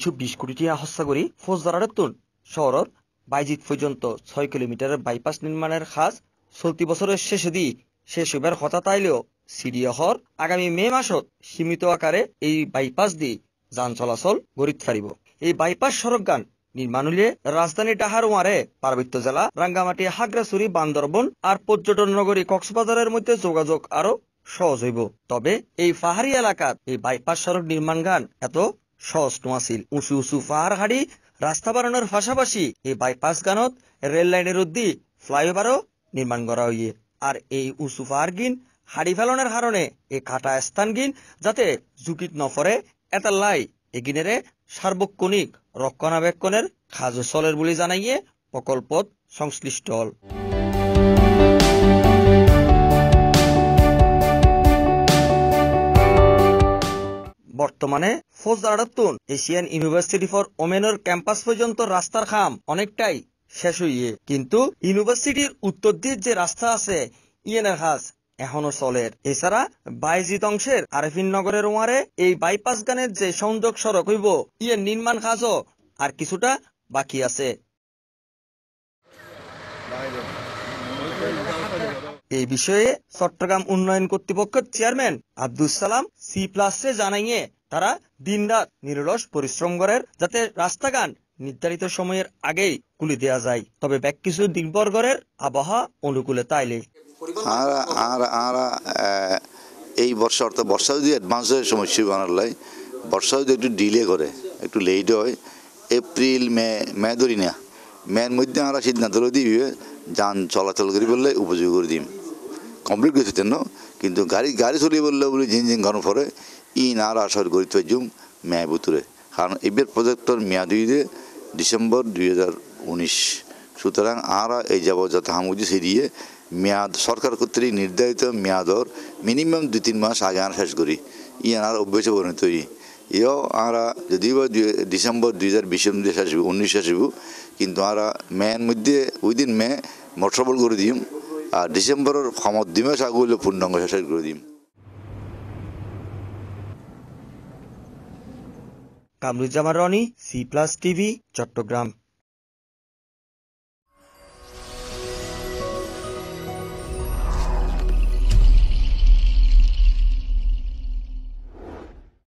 তিনশো বিশ কোটি টিয়া হস্যা করি ফৌজদারাতুন শহরের বাইজিত পর্যন্ত ছয় কিলোমিটারের বাইপাস নির্মাণের কাজ চলতি বছরের শেষে দি শেষ হইবার হঠাৎ আইলেও সিডিএহর আগামী মে মাসত সীমিত আকারে এই বাইপাস দি যান চলাচল গড়িত ফারিব এই বাইপাস সড়ক গান নির্মাণ হইলে রাজধানী ডাহার ওয়ারে পার্বত্য জেলা রাঙ্গামাটি হাগরাছড়ি বান্দরবন আর পর্যটন নগরী কক্সবাজারের মধ্যে যোগাযোগ আরও সহজ হইব। তবে এই পাহাড়ি এলাকাত এই বাইপাস সড়ক নির্মাণ গান এত সহজ নোয়াছিল উঁচু উঁচু পাহাড় হাড়ি রাস্তা বাড়ানোর পাশাপাশি এই বাইপাস গানত রেল লাইনের উদ্দি ফ্লাইওভারও নির্মাণ করা হইয়ে। আর এই উঁচু পাহাড় গিন হাড়ি ফেলনের কারণে এই কাটা স্থান গিন যাতে ঝুঁকিত নপরে এটা লাই এগিনেরে সার্বক্ষণিক রক্ষণাবেক্ষণের কাজ চলের বলে জানাইয়ে প্রকল্পত সংশ্লিষ্ট হল। বর্তমানে ফৌজ ফৌজদারাতুন এশিয়ান ইউনিভার্সিটি ফর ওমেনের ক্যাম্পাস পর্যন্ত রাস্তার খাম অনেকটাই শেষ হইয়ে। কিন্তু ইউনিভার্সিটির উত্তর দিক যে রাস্তা আছে, ইয়েনের কাজ এখনও চলের। এছাড়া বাইজিত অংশের আরেফিন নগরের ওয়ারে এই বাইপাস গানের যে সংযোগ সড়ক হইব ইয়ে নির্মাণ কাজও আর কিছুটা বাকি আছে। এই বিষয়ে চট্টগ্রাম উন্নয়ন কর্তৃপক্ষের চেয়ারম্যান আব্দুল সালাম সি প্লাসে জানাইয়ে তারা দিনরাত নিরলস পরিশ্রম করেন যাতে রাস্তাঘাট নির্ধারিত সময়ের আগেই খুলে দেওয়া যায়। তবে ব্যাক কিছু দিনবর্গরের আবহাওয়া অনুকূলে তাইলে। আর আর আর এই বর্ষা অর্থাৎ বর্ষা যদি অ্যাডভান্স হয় সমস্যা বানার লাই, বর্ষা যদি একটু ডিলে করে, একটু লেট হয় এপ্রিল মে মে ধরি না মের মধ্যে আমরা সিদ্ধান্ত দিবি যান চলাচল করি বললে উপযোগী করে দিম। কমপ্লিট করে দিতেন কিন্তু গাড়ি গাড়ি চলিয়ে বললে, বলে জিন জিন ঘন পরে ইন আর আসার গড়ি থৈ যাম মে বুতুরে। কারণ এবার প্রজেক্টর মেয়াদ ডিসেম্বর দুই হাজার উনিশ। সুতরাং আর এই যাব যাতে হামুজি সেরিয়ে মেয়াদ, সরকার কর্তৃক নির্ধারিত মেয়াদর মিনিমাম দুই, তিন মাস আগে আনা শেষ করি। ই আনার অভ্যাসে পরিণত তৈরি ইও আমরা যদিও বা ডিসেম্বর দুই হাজার বিশের মধ্যে শেষ উনিশ, শেষ কিন্তু আমরা মেয়ের মধ্যে উইদিন মে মোটরবল করে দিম। আর ডিসেম্বরের সময় দিমে সাগুলো পূর্ণাঙ্গ শেষ করে দিম। Kamruzzaman Roni C plus TV Chattogram.